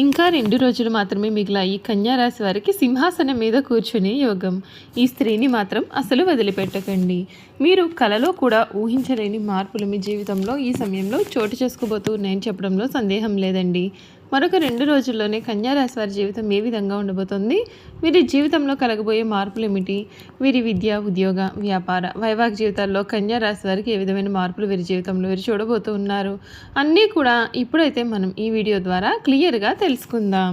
ఇంకా రెండు రోజులు మాత్రమే మిగిలాయి. కన్యారాశి వారికి సింహాసనం మీద కూర్చునే యోగం. ఈ స్త్రీని మాత్రం అసలు వదిలిపెట్టకండి. మీరు కలలో కూడా ఊహించలేని మార్పులు మీ జీవితంలో ఈ సమయంలో చోటు చేసుకోబోతున్నాయని చెప్పడంలో సందేహం లేదండి. మరొక రెండు రోజుల్లోనే కన్యారాశి వారి జీవితం ఏ విధంగా ఉండబోతోంది? వీరి జీవితంలో కలగబోయే మార్పులు ఏమిటి వీరి విద్య ఉద్యోగ వ్యాపార వైవాహిక జీవితాల్లో కన్యా రాశి వారికి ఏ విధమైన మార్పులు వీరి జీవితంలో వీరు చూడబోతూ ఉన్నారు అన్నీ కూడా ఇప్పుడైతే మనం ఈ వీడియో ద్వారా క్లియర్గా తెలుసుకుందాం.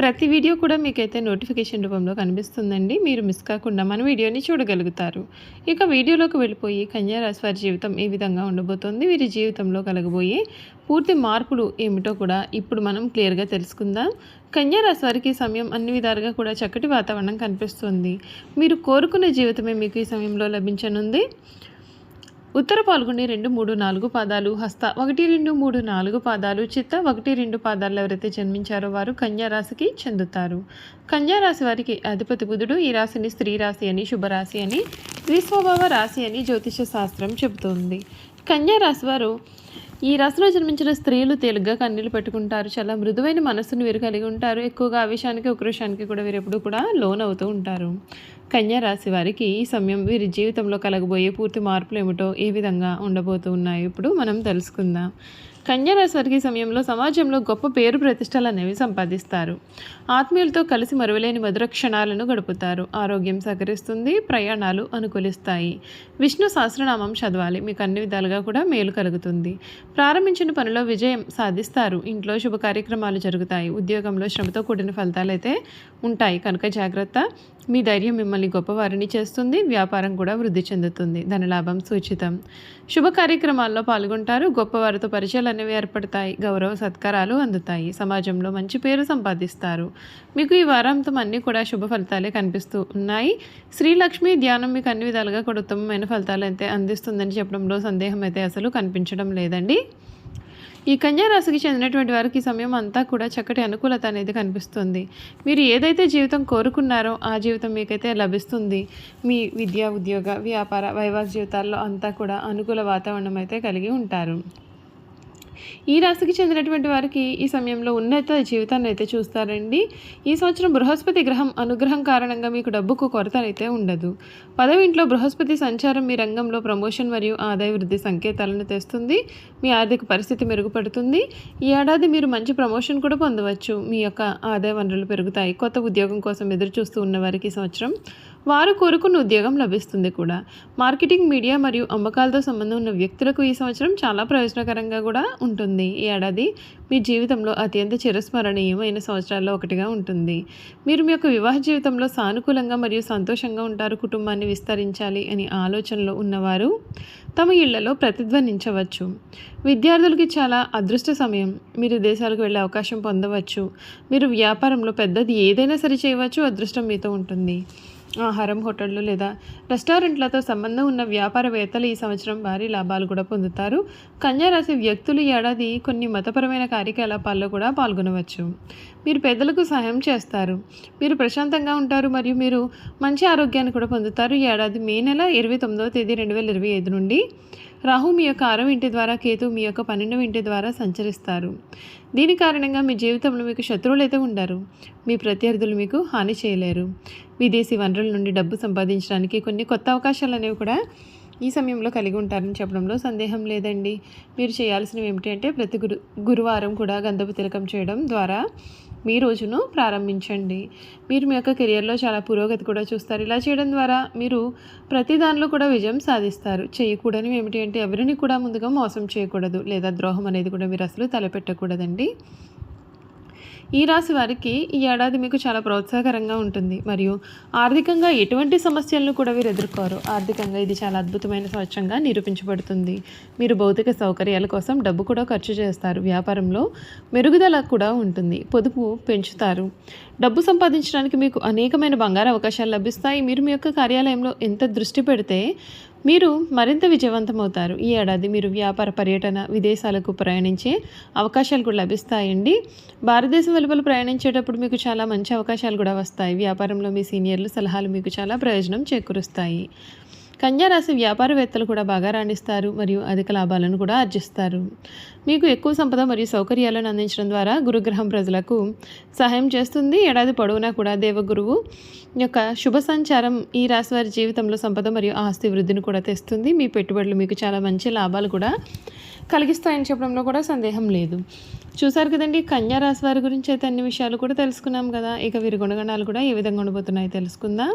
ప్రతి వీడియో కూడా మీకైతే నోటిఫికేషన్ రూపంలో కనిపిస్తుందండి. మీరు మిస్ కాకుండా మన వీడియోని చూడగలుగుతారు. ఇక వీడియోలోకి వెళ్ళిపోయి కన్యారాశి వారి జీవితం ఏ విధంగా ఉండబోతోంది వీరి జీవితంలో కలగబోయే పూర్తి మార్పులు ఏమిటో కూడా ఇప్పుడు మనం క్లియర్గా తెలుసుకుందాం. కన్యారాశి వారికి సమయం అన్ని విధాలుగా కూడా చక్కటి వాతావరణం కనిపిస్తుంది. మీరు కోరుకున్న జీవితమే మీకు ఈ సమయంలో లభించనుంది. ఉత్తర పాల్గొని రెండు మూడు నాలుగు పాదాలు హస్త ఒకటి రెండు మూడు నాలుగు పాదాలు చిత్త ఒకటి రెండు పాదాలు ఎవరైతే జన్మించారో వారు కన్యారాశికి చెందుతారు. కన్యారాశి వారికి అధిపతి బుధుడు ఈ రాశిని స్త్రీ రాశి అని శుభరాశి అని ద్విస్వభావ రాశి అని జ్యోతిష శాస్త్రం చెబుతోంది. కన్యా రాశి వారు ఈ రాశిలో జన్మించిన స్త్రీలు తేలిగ్గా కన్నీళ్ళు పెట్టుకుంటారు. చాలా మృదువైన మనస్సును వీరు కలిగి ఉంటారు. ఎక్కువగా ఆవేశానికి ఉక్రోషానికి కూడా వీరు ఎప్పుడు కూడా లోన్ అవుతూ ఉంటారు. కన్యా రాశి వారికి ఈ సమయం వీరి జీవితంలో కలగబోయే పూర్తి మార్పులు ఏమిటో ఏ విధంగా ఉండబోతున్నాయో ఇప్పుడు మనం తెలుసుకుందాం. కన్యారాశి సమయంలో సమాజంలో గొప్ప పేరు ప్రతిష్టలు అనేవి సంపాదిస్తారు. ఆత్మీయులతో కలిసి మరువలేని మధుర క్షణాలను గడుపుతారు. ఆరోగ్యం సహకరిస్తుంది ప్రయాణాలు అనుకూలిస్తాయి. విష్ణు సహస్రనామం చదవాలి. మీకు అన్ని విధాలుగా కూడా మేలు కలుగుతుంది. ప్రారంభించిన పనిలో విజయం సాధిస్తారు. ఇంట్లో శుభ కార్యక్రమాలు జరుగుతాయి. ఉద్యోగంలో శ్రమతో కూడిన ఫలితాలు అయితే ఉంటాయి. కనుక జాగ్రత్త. మీ ధైర్యం మిమ్మల్ని గొప్పవారిని చేస్తుంది. వ్యాపారం కూడా వృద్ధి చెందుతుంది. ధనలాభం సూచితం. శుభ కార్యక్రమాల్లో పాల్గొంటారు. గొప్పవారితో పరిచయాలు అనేవి ఏర్పడతాయి గౌరవ సత్కారాలు అందుతాయి సమాజంలో మంచి పేరు సంపాదిస్తారు. మీకు ఈ వారాంతం అన్నీ కూడా శుభ ఫలితాలే కనిపిస్తూ ఉన్నాయి. శ్రీలక్ష్మి ధ్యానం మీకు అన్ని విధాలుగా కూడా ఉత్తమమైన ఫలితాలు అయితే అందిస్తుందని చెప్పడంలో సందేహం అయితే అసలు కనిపించడం లేదండి. ఈ కన్యా రాశికి చెందినటువంటి వారికి ఈ సమయం అంతా కూడా చక్కటి అనుకూలత అనేది కనిపిస్తుంది. మీరు ఏదైతే జీవితం కోరుకున్నారో ఆ జీవితం మీకైతే లభిస్తుంది. మీ విద్య ఉద్యోగ వ్యాపార వైవాహిక జీవితాల్లో అంతా కూడా అనుకూల వాతావరణం అయితే కలిగి ఉంటారు. ఈ రాశికి చెందినటువంటి వారికి ఈ సమయంలో ఉన్నత జీవితాన్ని అయితే చూస్తారండి. ఈ సంవత్సరం బృహస్పతి గ్రహం అనుగ్రహం కారణంగా మీకు డబ్బుకు కొరత అయితే ఉండదు. పదవింట్లో బృహస్పతి సంచారం మీ రంగంలో ప్రమోషన్ మరియు ఆదాయ వృద్ధి సంకేతాలను తెస్తుంది. మీ ఆర్థిక పరిస్థితి మెరుగుపడుతుంది. ఈ ఏడాది మీరు మంచి ప్రమోషన్ కూడా పొందవచ్చు. మీ యొక్క ఆదాయ వనరులు పెరుగుతాయి. కొత్త ఉద్యోగం కోసం ఎదురు చూస్తూ ఉన్న వారికి ఈ సంవత్సరం వారు కోరుకున్న ఉద్యోగం లభిస్తుంది కూడా. మార్కెటింగ్ మీడియా మరియు అమ్మకాలతో సంబంధం ఉన్న వ్యక్తులకు ఈ సంవత్సరం చాలా ప్రయోజనకరంగా కూడా ఉంటుంది. ఈ ఏడాది మీ జీవితంలో అత్యంత చిరస్మరణీయమైన సంవత్సరాల్లో ఒకటిగా ఉంటుంది. మీరు మీ యొక్క వివాహ జీవితంలో సానుకూలంగా మరియు సంతోషంగా ఉంటారు కుటుంబాన్ని విస్తరించాలి అని ఆలోచనలో ఉన్నవారు తమ ఇళ్ళలో ప్రతిధ్వనించవచ్చు. విద్యార్థులకి చాలా అదృష్ట సమయం. మీరు దేశాలకు వెళ్ళే అవకాశం పొందవచ్చు. మీరు వ్యాపారంలో పెద్దది ఏదైనా సరే చేయవచ్చు అదృష్టం మీతో ఉంటుంది. ఆహారం హోటళ్ళు లేదా రెస్టారెంట్లతో సంబంధం ఉన్న వ్యాపారవేత్తలు ఈ సంవత్సరం భారీ లాభాలు కూడా పొందుతారు. కన్యారాశి వ్యక్తులు ఏడాది కొన్ని మతపరమైన కార్యకలాపాల్లో కూడా పాల్గొనవచ్చు. మీరు పెద్దలకు సహాయం చేస్తారు. మీరు ప్రశాంతంగా ఉంటారు మరియు మీరు మంచి ఆరోగ్యాన్ని కూడా పొందుతారు. ఏడాది మే నెల ఇరవై తొమ్మిదవ తేదీ రెండు వేల ఇరవై ఐదు నుండి. రాహు మీ యొక్క ఆరవ ఇంటి ద్వారా కేతు మీ యొక్క పన్నెండవ ఇంటి ద్వారా సంచరిస్తారు. దీని కారణంగా మీ జీవితంలో మీకు శత్రువులు అయితే ఉండరు. మీ ప్రత్యర్థులు మీకు హాని చేయలేరు. విదేశీ వనరుల నుండి డబ్బు సంపాదించడానికి కొన్ని కొత్త అవకాశాలు అనేవి కూడా ఈ సమయంలో కలిగి ఉంటారని చెప్పడంలో సందేహం లేదండి. మీరు చేయాల్సినవి ఏమిటి అంటే ప్రతి గురు గురువారం కూడా గంధపు తిలకం చేయడం ద్వారా మీ రోజును ప్రారంభించండి. మీరు మీ యొక్క కెరియర్లో చాలా పురోగతి కూడా చూస్తారు. ఇలా చేయడం ద్వారా మీరు ప్రతి దానిలో కూడా విజయం సాధిస్తారు. చేయకూడనివి ఏమిటి అంటే ఎవరిని కూడా ముందుగా మోసం చేయకూడదు. లేదా ద్రోహం అనేది కూడా మీరు అసలు తలపెట్టకూడదండి. ఈ రాశి వారికి ఈ ఏడాది మీకు చాలా ప్రోత్సాహకరంగా ఉంటుంది. మరియు ఆర్థికంగా ఎటువంటి సమస్యలను కూడా వీరు ఎదుర్కోరు. ఆర్థికంగా ఇది చాలా అద్భుతమైన సంవత్సరంగా నిరూపించబడుతుంది. మీరు భౌతిక సౌకర్యాల కోసం డబ్బు కూడా ఖర్చు చేస్తారు. వ్యాపారంలో మెరుగుదల కూడా ఉంటుంది. పొదుపు పెంచుతారు. డబ్బు సంపాదించడానికి మీకు అనేకమైన బంగారు అవకాశాలు లభిస్తాయి. మీరు మీ యొక్క కార్యాలయంలో ఎంత దృష్టి పెడితే మీరు మరింత విజయవంతమవుతారు. ఈ ఏడాది మీరు వ్యాపార పర్యటన విదేశాలకు ప్రయాణించే అవకాశాలు కూడా లభిస్తాయండి. భారతదేశం వెలుపల ప్రయాణించేటప్పుడు మీకు చాలా మంచి అవకాశాలు కూడా వస్తాయి. వ్యాపారంలో మీ సీనియర్లు సలహాలు మీకు చాలా ప్రయోజనం చేకూరుస్తాయి. కన్యారాశి వ్యాపారవేత్తలు కూడా బాగా రాణిస్తారు మరియు అధిక లాభాలను కూడా ఆర్జిస్తారు. మీకు ఎక్కువ సంపద మరియు సౌకర్యాలను అందించడం ద్వారా గురుగ్రహం ప్రజలకు సహాయం చేస్తుంది. ఏడాది పొడవునా కూడా దేవగురువు యొక్క శుభ సంచారం ఈ రాశి వారి జీవితంలో సంపద మరియు ఆస్తి వృద్ధిని కూడా తెస్తుంది. మీ పెట్టుబడులు మీకు చాలా మంచి లాభాలు కూడా కలిగిస్తాయని చెప్పడంలో కూడా సందేహం లేదు. చూసారు కదండి కన్యా రాశి వారి గురించి అయితే అన్ని విషయాలు కూడా తెలుసుకున్నాం కదా. ఇక వీరి గుణగణాలు కూడా ఏ విధంగా ఉండబోతున్నాయో తెలుసుకుందాం.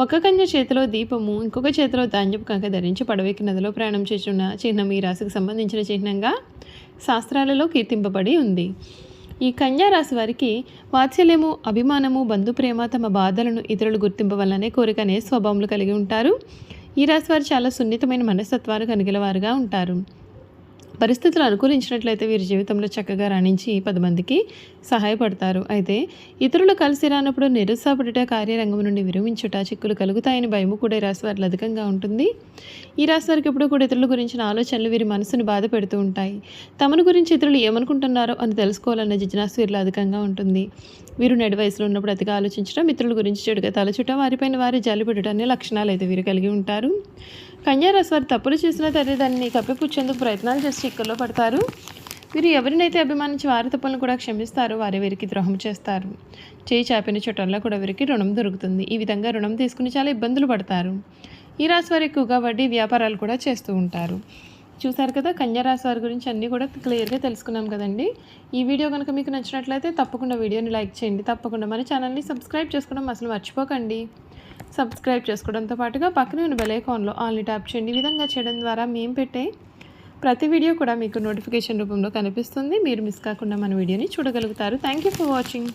ఒక కన్య చేతిలో దీపము ఇంకొక చేతిలో ధాన్యపు కంక ధరించి పడవేకి నదిలో ప్రయాణం చేస్తున్న చిహ్నం ఈ రాశికి సంబంధించిన చిహ్నంగా శాస్త్రాలలో కీర్తింపబడి ఉంది. ఈ కన్యా రాశి వారికి వాత్సల్యము అభిమానము బంధుప్రేమ తమ బాధలను ఇతరులు గుర్తింపవల్లనే కోరికనే స్వభావములు కలిగి ఉంటారు. ఈ రాశి వారు చాలా సున్నితమైన మనస్తత్వాలు కలిగిన వారుగా ఉంటారు. పరిస్థితులు అనుకూలించినట్లయితే వీరి జీవితంలో చక్కగా రాణించి పది మందికి సహాయపడతారు. అయితే ఇతరులు కలిసి రానప్పుడు నిరుత్సాహపడుట కార్యరంగం నుండి విరమించుట చిక్కులు కలుగుతాయని భయము కూడా ఈ రాశి వారిలో అధికంగా ఉంటుంది. ఈ రాశి వారికి ఎప్పుడూ కూడా ఇతరుల గురించిన ఆలోచనలు వీరి మనసును బాధ పెడుతూ ఉంటాయి. తమను గురించి ఇతరులు ఏమనుకుంటున్నారో అని తెలుసుకోవాలన్న జిజ్ఞాస వీరిలో అధికంగా ఉంటుంది. వీరు నడి వయసులో ఉన్నప్పుడు అతిగా ఆలోచించడం ఇతరుల గురించి చెడుగా తలచుట వారిపైన వారి జాలిపడటం అనే లక్షణాలు అయితే వీరు కలిగి ఉంటారు. కన్యారాశి వారు తప్పులు చేసిన సరే దాన్ని కప్పిపుచ్చేందుకు ప్రయత్నాలు చేసి చిక్కల్లో పడతారు. వీరు ఎవరినైతే అభిమానించి వారి తప్పులను కూడా క్షమిస్తారో వారి వీరికి ద్రోహం చేస్తారు. చేయి చాపిన చుట్టంలో కూడా వీరికి రుణం దొరుకుతుంది. ఈ విధంగా రుణం తీసుకుని చాలా ఇబ్బందులు పడతారు. ఈ రాశి వారు ఎక్కువగా వడ్డీ వ్యాపారాలు కూడా చేస్తూ ఉంటారు. చూసారు కదా కన్యారాశి వారి గురించి అన్నీ కూడా క్లియర్గా తెలుసుకున్నాం కదండి. ఈ వీడియో కనుక మీకు నచ్చినట్లయితే తప్పకుండా వీడియోని లైక్ చేయండి. తప్పకుండా మన ఛానల్ని సబ్స్క్రైబ్ చేసుకోవడం అసలు మర్చిపోకండి. సబ్స్క్రైబ్ చేసుకోవడంతో పాటుగా పక్కనే ఉన్న బెలైకాన్లో ఆల్ని ట్యాప్ చేయండి. ఈ విధంగా చేయడం ద్వారా మేము పెట్టే ప్రతి వీడియో కూడా మీకు నోటిఫికేషన్ రూపంలో కనిపిస్తుంది. మీరు మిస్ కాకుండా మన వీడియోని చూడగలుగుతారు. Thank you for watching.